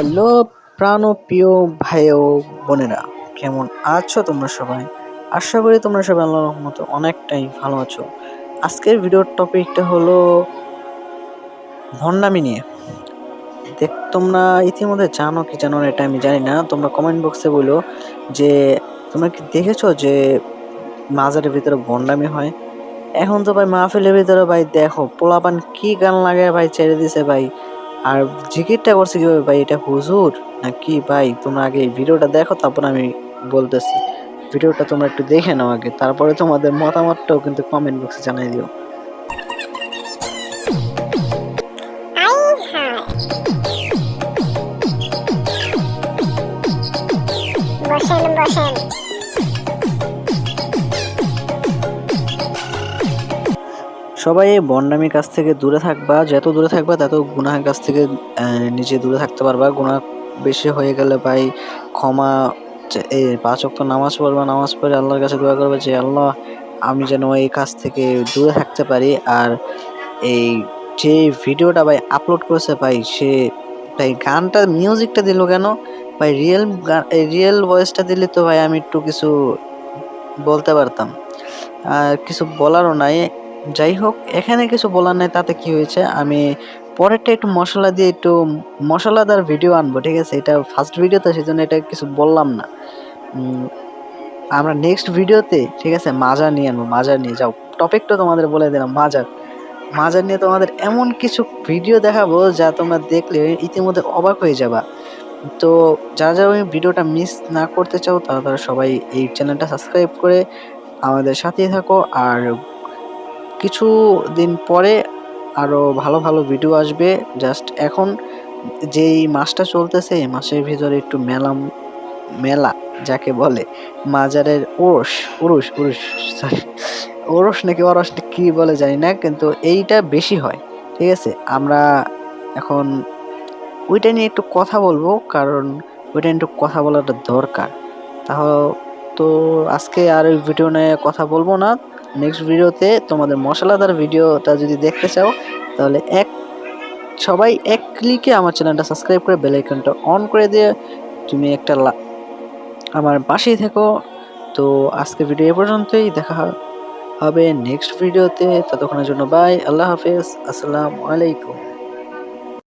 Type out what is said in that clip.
Hello প্রাণপ্রিয় ভাই ও বোনেরা, কেমন আছো তোমরা সবাই? আশা করি তোমরা সবাই আল্লাহর রহমতে অনেকটাই ভালো আছো। আজকের ভিডিওর টপিকটা হলো ভণ্ডামি নিয়ে। দেখ, তোমরা ইতিমধ্যে জানো কি জানো না এটা আমি জানি না, তোমরা কমেন্ট বক্সে বলো যে, তোমরা কি দেখেছ যে মাজারের ভিতরে ভণ্ডামি হয়? এখন তো ভাই মাহফিলের ভিতরে ভাই দেখো, পোলাপান কি গান লাগে ভাই ছেড়ে দিছে ভাই। আর জিকিরটা করছি কীভাবে ভাই? এটা হুজুর? না কি ভাই, তোমরা আগে ভিডিওটা দেখো, তারপর আমি বলতেছি। ভিডিওটা তোমরা একটু দেখে নাও আগে। তারপরে তোমাদের মতামতটাও কিন্তু কমেন্ট বক্সে জানিয়ে দিও। বসেন বসেন। সবাই এই বন্ডামির কাছ থেকে দূরে থাকবা, যত দূরে থাকবা তত গুনাহের কাছ থেকে নিজে দূরে থাকতে পারবা। গুনাহ বেশি হয়ে গেলে ভাই ক্ষমা এই পাঁচ ওয়াক্ত নামাজ পড়বা, নামাজ পড়ে আল্লাহর কাছে দোয়া করবে যে, আল্লাহ, আমি যেন এই কাজ থেকে দূরে থাকতে পারি। আর এই যে ভিডিওটা ভাই আপলোড করেছে ভাই, সে ভাই গানটা মিউজিকটা দিল কেন? ভাই রিয়েল গান রিয়েল ভয়েসটা দিলে তো ভাই আমি একটু কিছু বলতে পারতাম। আর কিছু বলারও নাই। যাই হোক এখানে কিছু বলার নেই, তাতে কি হয়েছে? আমি পরেরটা একটু মশলা দিয়ে একটু মশলাদার ভিডিও আনব, ঠিক আছে? এটা ফার্স্ট ভিডিও তো সেই জন্য এটা কিছু বললাম না। আমরা নেক্সট ভিডিওতে ঠিক আছে? মাজা নিয়ে আনব, মাজা নিয়ে। যাও টপিকটা তোমাদের বলে দিলাম মাজার মাজার নিয়ে তোমাদের এমন কিছু ভিডিও দেখাবো যা তোমরা দেখলে ইতিমধ্যে অবাক হয়ে যাবা। তো যারা যারা ওই ভিডিওটা মিস না করতে চাও, তারা তারা সবাই এই চ্যানেলটা সাবস্ক্রাইব করে আমাদের সাথেই থাকো। আর কিছু দিন পরে আরও ভালো ভালো ভিডিও আসবে। জাস্ট এখন যেই মাসটা চলতেছে, এই মাসের ভিতরে একটু মেলা মেলা যাকে বলে, মাজারের ওরস উরুস উরুস সরি ওরস নাকি অরস কি বলে জানি না, কিন্তু এইটা বেশি হয়, ঠিক আছে? আমরা এখন ওইটা নিয়ে একটু কথা বলব, কারণ ওইটা একটু কথা বলাটা দরকার। তাহলে তো আজকে আর ওই ভিডিও নিয়ে কথা বলব না। নেক্সট ভিডিওতে তোমাদের মশলাদার ভিডিওটা যদি দেখতে চাও, তাহলে এক, সবাই এক ক্লিকে আমার চ্যানেলটা সাবস্ক্রাইব করে বেল আইকনটা অন করে দিয়ে তুমি একটা আমার পাশেই থেকো। তো আজকে ভিডিও এ পর্যন্তই, দেখা হবে নেক্সট ভিডিওতে ততক্ষণের জন্য বাই আল্লাহ হাফেজ, আসসালামু আলাইকুম।